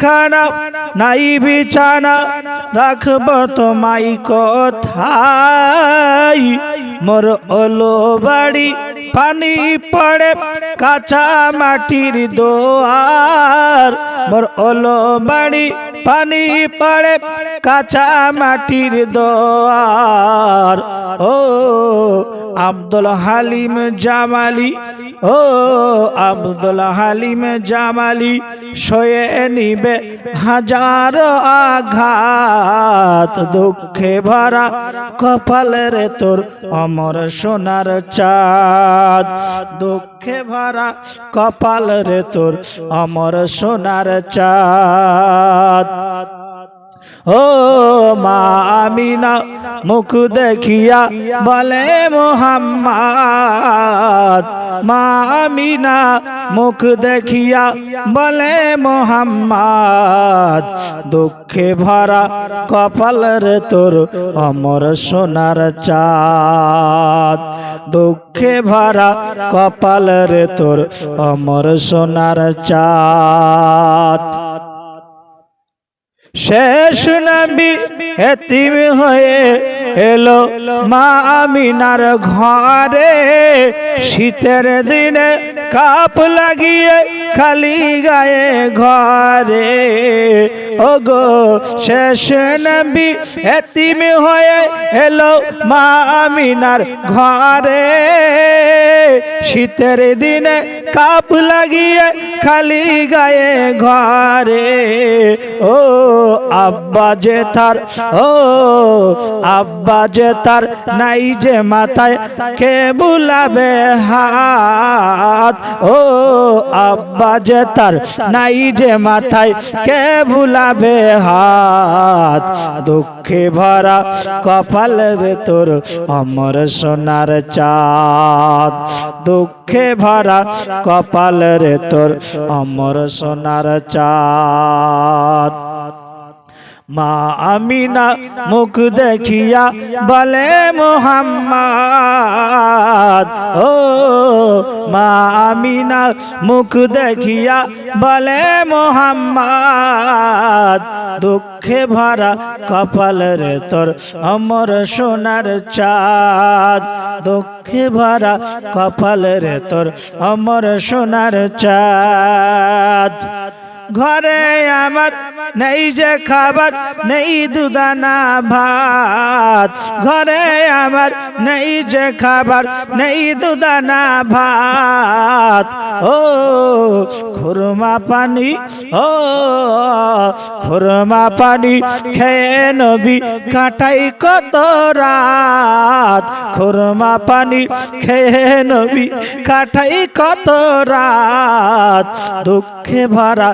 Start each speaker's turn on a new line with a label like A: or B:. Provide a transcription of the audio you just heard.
A: খানা, নাই বিছানা, রাখব তোমায় কোথায়? মোর ওলো বাড়ি পানি পড়ে কাঁচা মাটির দোয়ার। মোর ওলো বাড়ি পানি পড়ে কাঁচা মাটির দোয়ার। ও আব্দুল হালিম জামালি ও আব্দুল হালিম জামালি শয়ে নিবে হাজার আঘাত, দুঃখে ভরা কপালের তোর অমর সোনার চাঁদ। দুঃখে ভরা কপালের তোর অমর সোনার চাঁদ। ও মা আমিনা, মুখ দেখিয়া বলে মোহাম্মদ মা আমিনা মুখ দেখিয়া বলে, মোহাম্মদ, দুঃখে ভরা কপালের তোর অমর সোনার চাঁদ। দুঃখে ভরা কপালের তোর অমর সোনার চাঁদ। শেষ নবী এতিম হয়ে এলো মা আমিনার ঘরে। শীতের দিনে কাপ লাগিয়ে খালি গায়ে ঘরে। ওগো শেষ নবী এতিম হয়ে এলো মা আমিনার ঘরে। শীতের দিনে কাপ লাগিয়ে খালি গায়ে ঘরে ও আব্বা যে তার, ও আব্বা যে তার নাই যে মাথায়, কে বুলাবে হাত। ও আব্বা যে তার নাই যে মাথায়, কে বুলাবে হাত? দুঃখে ভরা কপালের তোর অমর সোনার চাঁদ। দুঃখে ভরা কপালের তোর অমর সোনার চাঁদ। মা আমিনা মুখ দেখিয়া বলে, মোহাম্মদ, ও মা আমিনা মুখ দেখিয়া বলে, মোহাম্মদ, দুঃখে ভরা কপালের তোর অমর সোনার চাঁদ। দুঃখে ভরা কপালের তোর অমর সোনার চাঁদ। ঘরে আমার নেই যে খাবার, নেই দুদানা ভাত। ঘরে আমার নেই যে খাবার, নেই দুদানা ভাত। ও, খুরমা পানি, ও, খুরমা পানি খেয়ে নবী কাটাই কত রাত। খুরমা পানি খেয়ে নবী কাটাই কত রাত। দুঃখে ভরা